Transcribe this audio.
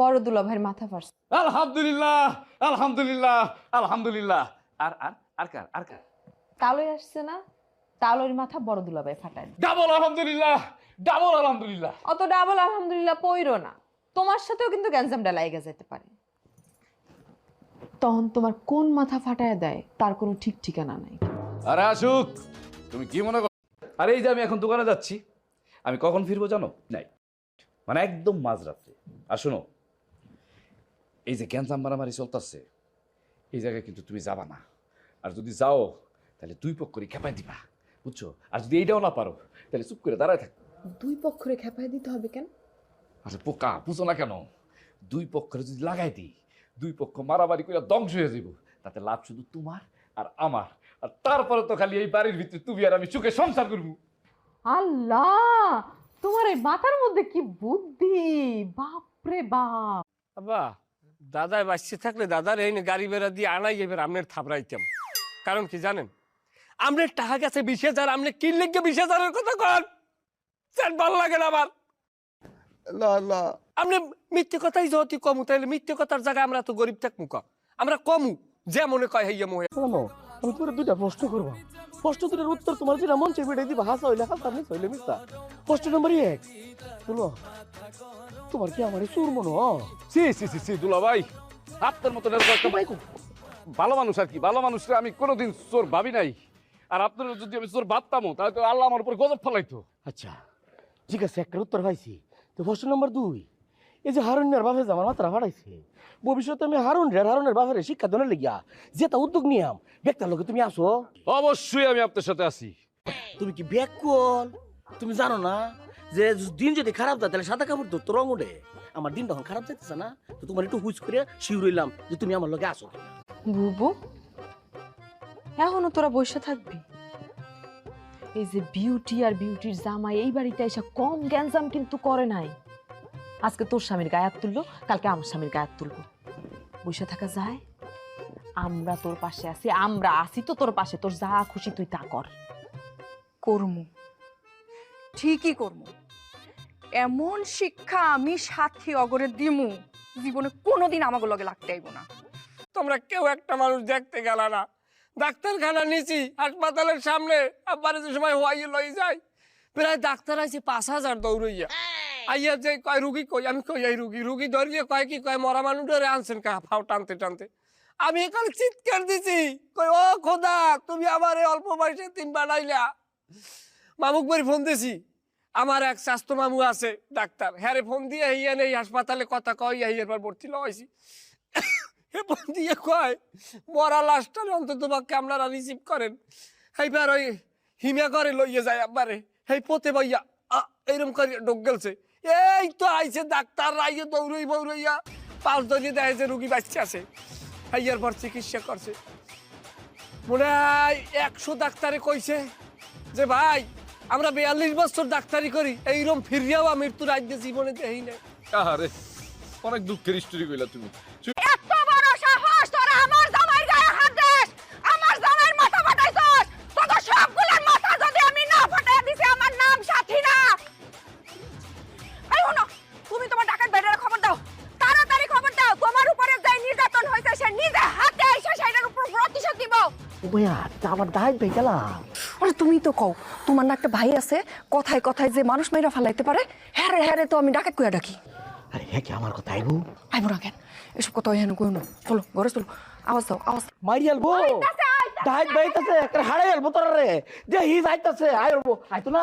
বড় দুলা ভাইয়ের মাথা ফাটছে। আলহামদুলিল্লাহ আলহামদুলিল্লাহ আলহামদুলিল্লাহ। আর আর আর কার আর কার? তালই আসছে না তালইর মাথা বড় দুলা ভাই ফাটায়। ডাবল আলহামদুলিল্লাহ ডাবল আলহামদুলিল্লাহ। অত ডাবল আলহামদুলিল্লাহ পইরো না। তোমার সাথেও কিন্তু গ্যাঞ্জামটা লাইগা যেতে পারে। তখন তোমার কোন মাথা ফাটায় দেয় তার কোনো ঠিক ঠিকানা নাই। আরে আসুক তুমি কি মনে করো আরে এই যে আমি এখন দোকানে যাচ্ছি আমি কখন ফিরবো জানো? নাই। মানে একদম মাঝরাত্রে আর শোনো এই যে গ্যাঞ্জাম মারামারি চলতেছে এই জায়গায় কিন্তু তুমি যাবা না আর যদি যাও তাহলে দুই পক্ষরে খেপাই দিবা বুঝছ আর যদি এইটাও না পারো তাহলে চুপ করে দাঁড়ায় থাক দুই পক্ষরে খেপায় দিতে হবে কেন আরে পোকা বুঝো না কেন দুই পক্ষরে যদি লাগাই দিই দুই পক্ষ মারামারি করে ধ্বংস হয়ে যাব তাতে লাভ শুধু তোমার আর আমার আর তারপরে তো খালি এই বাড়ির ভিতরে তুমি আর আমি সুখে সংসার করব আল্লাহ তোমার এই মাথার মধ্যে কি বুদ্ধি বাপরে বাপ আব্বা দাদায় বাঁচতে থাকলে দাদার এই গাড়ি বেড়া দিয়ে আনাই এবার আমনের থাপড়াইতাম। কারণ কি জানেন? আমনের টাকা গেছে বিশ হাজার আমনে কিনলে গিয়ে বিশ হাজারের কথা কন। স্যার ভালো লাগে না আমার। আপনি মিথ্যে কথাই যদি কমু তাহলে মিথ্যে কথার জায়গায় আমরা তো গরিব থাকব ক? আমরা কমু যে মনে কয় হইয়া মোহে। আমি তোমার দুইটা প্রশ্ন করব। প্রশ্ন দুটার উত্তর তোমার যেটা মন চেয়ে বেড়ে দিবা। হাসা হইলে হাসা মিস হইলে মিসা প্রশ্ন নম্বর এক তোমার কি আমার সুর মনো সি সি সি সি দুলা ভাই আপনার মতো ভালো মানুষ আর কি। ভালো মানুষরা আমি কোনোদিন চোর ভাবি নাই। আর আপনার যদি আমি চোর ভাবতামও তাহলে তো আল্লাহ আমার উপর গজব ফলাইতো। আচ্ছা ঠিক আছে একটা উত্তর পাইছি। তো প্রশ্ন নম্বর দুই এই যে হারুনের বাপে আমার মাত্রা ফাটাইছে ভবিষ্যতে আমি হারুন রে হারুনের বাপের শিক্ষা দেওয়ার লেগিয়া যে তা উদ্যোগ নিয়াম ব্যক্তার লোকে তুমি আসো। অবশ্যই আমি আপনার সাথে আছি। তুমি কি ব্যাক কল তুমি জানো না? যে দিন যদি খারাপ যায় তাহলে সাদা কাপড় ধরতো রং উঠে আমার দিন তখন খারাপ যাইতেছে না। তো তোমার একটু হুইস করে শিউ রইলাম যে তুমি আমার লগে আসো বুবু এখনও তোরা বসে থাকবি? এই যে বিউটি আর বিউটির জামাই এই বাড়িতে এসে কম গ্যাঞ্জাম কিন্তু করে নাই। আজকে তোর স্বামীর গায়াত তুললো কালকে আমার স্বামীর গায়াত তুলবো। বসে থাকা যায়। আমরা তোর পাশে আছি আমরা আছি তো তোর পাশে। তোর যা খুশি তুই তা কর। করমু। ঠিকই করমু। এমন শিক্ষা আমি সাথী অগরে দিমু, জীবনে কোনোদিন আমাকে লগে লাগতে আইব না। তোমরা কেউ একটা মানুষ দেখতে গেল না। ডাক্তারখানা নিছি, হাসপাতালের সামনে আবার যে সময় হওয়াই লই যায় প্রায় ডাক্তার আছে পাঁচ হাজার দৌড়ইয়া। আইয়া যে কয়, রুগী কই? আমি কই, এই রুগী রুগী ধরিয়ে কয় কি কয়? মরা মানুষ ধরে আনছেন কা, ফাও টানতে টানতে। আমি এখানে চিৎকার দিছি কই ও খোদা, তুমি আমার অল্প বয়সে তিন বানাইলা। মামুক বাড়ি ফোন দিছি আমার এক স্বাস্থ্য মামু আছে, ডাক্তার। হ্যাঁ ফোন দিয়ে হিয়া নেই হাসপাতালে কথা কয় হিয়ার পর ভর্তি লইছি হে, ফোন দিয়ে কয়, মরা লাশটার অন্তত আপনারা রিসিভ করেন। এইবার ওই হিমা করে লইয়ে যায় আবারে হেই, পোতে ভাইয়া এইরকম করে ডোক গেলছে। এই তো আইছে ডাক্তার, আইয়ে দৌড়ই বৌড়ইয়া। পাঁচ ধরিয়ে দেয় যে রুগী বাচ্চা আছে। হাইয়ার পর চিকিৎসা করছে। মনে হয় একশো ডাক্তারে কইছে যে, ভাই আমরা বিয়াল্লিশ বছর ডাক্তারি করি এইরকম ফিরিয়াও মৃত্যু রাজ্য জীবনে দেই না আরে অনেক দুঃখের স্টোরি কইলা তুমি। এত বড় সাহস তোরা আমার জামাইয়ের গায়ে হাত দিস আমার জামাইয়ের মাথা ফাটাইছস। সবগুলোর মাথা যদি আমি না ফাটাই দিছি আমার নাম সাথী না এই তুমি তোমার ডাকাত বেডারে খবর দাও। তাড়াতাড়ি খবর দাও। তোমার উপরে যে নির্যাতন হয়েছে সে নিজে হাতে এসে সেটার উপর প্রতিশোধ দিব বইয়া আমার দায় পেয়ে গেলাম। আরে তুমি তো কও তোমার না একটা ভাই আছে কথায় কথায় যে মানুষ মেয়েরা ফালাইতে পারে হ্যাঁ রে হ্যাঁ রে তো আমি ডাকাত কুয়া ডাকি। আরে হ্যাঁ কি আমার কথা আইবো? আইবো না কেন? এসব কথা হেন কই না। চলো ঘরে চলো। আওয়াজ দাও আওয়াজ মারি আলবো। দায় বাইতাছে একটা হারাই আলবো তোরা রে যে হি যাইতাছে আইরবো আইতো না।